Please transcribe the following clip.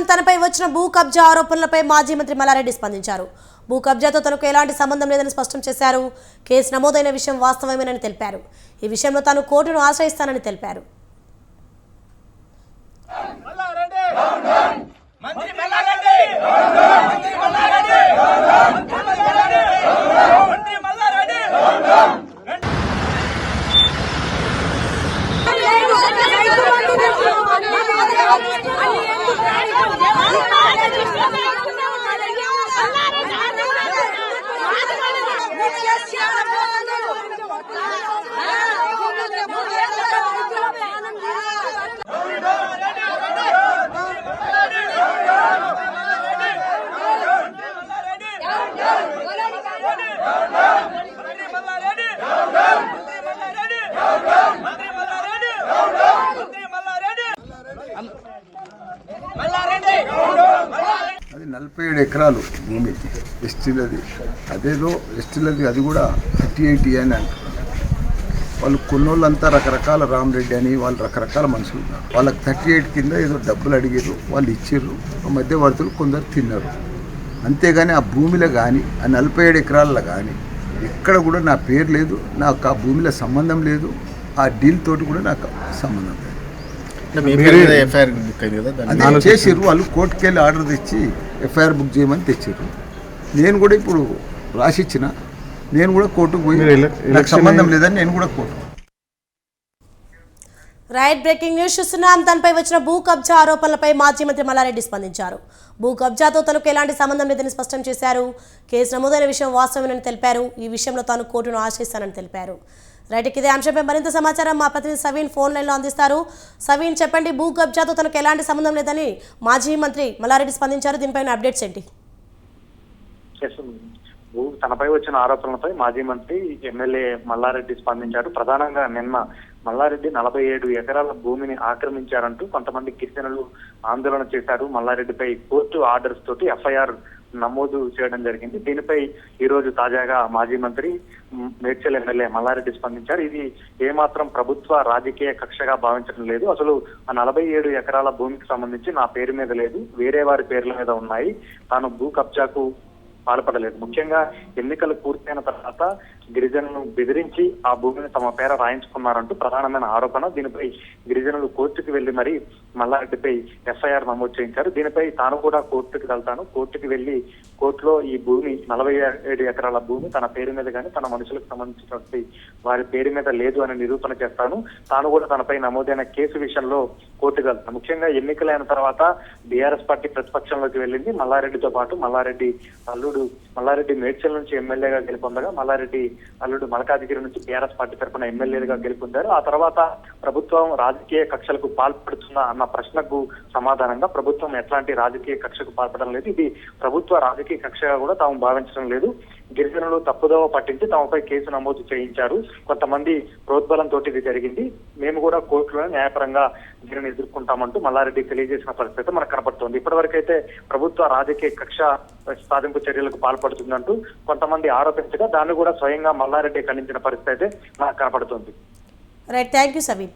తనపై వచ్చిన భూ కబ్జా ఆరోపణలపై మాజీ మంత్రి మల్లారెడ్డి స్పందించారు. భూ కబ్జాతో తనకు ఎలాంటి సంబంధం లేదని స్పష్టం చేశారు. కేసు నమోదైన విషయం వాస్తవమేనని తెలిపారు. ఈ విషయంలో తాను కోర్టును ఆశ్రయిస్తానని తెలిపారు. ありがとうご。నలభై ఏడు ఎకరాలు భూమి. ఎస్టీలది అదేదో ఎస్టీలది అది కూడా థర్టీ ఎయిట్ అని అంటారు వాళ్ళు కొన్నోళ్ళంతా రకరకాల రామరెడ్డి అని వాళ్ళు రకరకాల మనుషులు ఉన్నారు. వాళ్ళకి థర్టీ ఎయిట్ కింద ఏదో డబ్బులు అడిగారు వాళ్ళు ఇచ్చిర్రు ఆ మధ్యవర్తులు కొందరు తిన్నారు. అంతేగాని ఆ భూమిలో కానీ ఆ నలభై ఏడు ఎకరాల్లో కానీ ఎక్కడ కూడా నా పేరు లేదు నాకు ఆ భూమిలో సంబంధం లేదు ఆ డీల్ తోటి కూడా నాకు సంబంధం లేదు. చేసిర్రు వాళ్ళు కోర్టుకి వెళ్ళి ఆర్డర్ తెచ్చి ఎఫ్ఐఆర్ బుక్ చేయమని తెచ్చిర్రు. నేను కూడా ఇప్పుడు రాసిచ్చిన నేను కూడా కోర్టుకు పోయి నాకు సంబంధం లేదని నేను కూడా కోర్టు రైట్ బ్రేకింగ్ న్యూస్ చూస్తున్నాం తనపై వచ్చిన భూ కబ్జా ఆరోపణలపై మాజీ మంత్రి మల్లారెడ్డి స్పందించారు. భూ కబ్జాతో తనకు ఎలాంటి సంబంధం లేదని స్పష్టం చేశారు. కేసు నమోదైన విషయం వాస్తవమేనని తెలిపారు. ఈ విషయంలో తాను కోర్టును ఆశ్రయిస్తానని తెలిపారు. రైట్ ఇదే అంశంపై మరింత సమాచారం మా ప్రతినిధి సవీన్ ఫోన్ లైన్లో అందిస్తారు. సవీన్ చెప్పండి భూ కబ్జాతో తనకు ఎలాంటి సంబంధం లేదని మాజీ మంత్రి మల్లారెడ్డి స్పందించారు. దీనిపైన అప్డేట్స్ ఏంటి? భూ- తనపై వచ్చిన ఆరోపణలపై మాజీ మంత్రి ఎమ్మెల్యే మల్లారెడ్డి స్పందించారు. ప్రధానంగా నిన్న మల్లారెడ్డి నలభై ఏడు ఎకరాల భూమిని ఆక్రమించారంటూ కొంతమంది గిరిజనులు ఆందోళన చేశారు. మల్లారెడ్డిపై కోర్టు ఆర్డర్స్ తోటి ఎఫ్ఐఆర్ నమోదు చేయడం జరిగింది. దీనిపై ఈ రోజు తాజాగా మాజీ మంత్రి మేడ్చల్ ఎమ్మెల్యే మల్లారెడ్డి స్పందించారు. ఇది ఏమాత్రం ప్రభుత్వ రాజకీయ కక్షగా భావించడం లేదు. అసలు ఆ నలభై ఏడు ఎకరాల భూమికి సంబంధించి నా పేరు మీద లేదు. వేరే వారి పేర్ల మీద ఉన్నాయి. తాను భూ కబ్జాకు పాల్పడలేదు. ముఖ్యంగా ఎన్నికలు పూర్తయిన తర్వాత గిరిజనులను బెదిరించి ఆ భూమిని తమ పేర రాయించుకున్నారంటూ ప్రధానమైన ఆరోపణ. దీనిపై గిరిజనులు కోర్టుకు వెళ్ళి మరి మల్లారెడ్డిపై ఎఫ్ఐఆర్ నమోదు చేయించారు. దీనిపై తాను కూడా కోర్టుకు వెళ్తాను. కోర్టుకు వెళ్ళి కోర్టులో ఈ భూమి నలభై ఏడు ఎకరాల భూమి తన పేరు మీద కానీ తన మనుషులకు సంబంధించినటువంటి వారి పేరు మీద లేదు అని నిరూపణ చేస్తాను. తాను కూడా తనపై నమోదైన కేసు విషయంలో కోర్టుకు వెళ్తాను. ముఖ్యంగా ఎన్నికలైన తర్వాత బీఆర్ఎస్ పార్టీ ప్రతిపక్షంలోకి వెళ్ళింది. మల్లారెడ్డితో పాటు మల్లారెడ్డి అల్లుడు మల్లారెడ్డి మేడ్చల్ నుంచి ఎమ్మెల్యేగా గెలుపొందగా మల్లారెడ్డి అల్లుడు మలకాదిగిరి నుంచి టీఆర్ఎస్ పార్టీ తరఫున ఎమ్మెల్యేలుగా గెలుపొందారు. ఆ తర్వాత ప్రభుత్వం రాజకీయ కక్షలకు పాల్పడుతుందా అన్న ప్రశ్నకు సమాధానంగా ప్రభుత్వం ఎట్లాంటి రాజకీయ కక్షకు పాల్పడడం లేదు. ఇది ప్రభుత్వ రాజకీయ కక్షగా కూడా తాము భావించడం లేదు. గిరిజనులు తప్పుదోవ పట్టించి తమపై కేసు నమోదు చేయించారు. కొంతమంది ప్రోద్బలంతో ఇది జరిగింది. మేము కూడా కోర్టులో న్యాయపరంగా దీనిని ఎదుర్కొంటామంటూ మల్లారెడ్డి తెలియజేసిన పరిస్థితి మనకు కనపడుతోంది. ఇప్పటివరకైతే ప్రభుత్వ రాజకీయ కక్ష సాధింపు చర్యలకు పాల్పడుతుందంటూ కొంతమంది ఆరోపించగా దాన్ని కూడా స్వయంగా మల్లారెడ్డి ఖండించిన పరిస్థితి అయితే మనకు కనపడుతుంది. Right thank you Saveen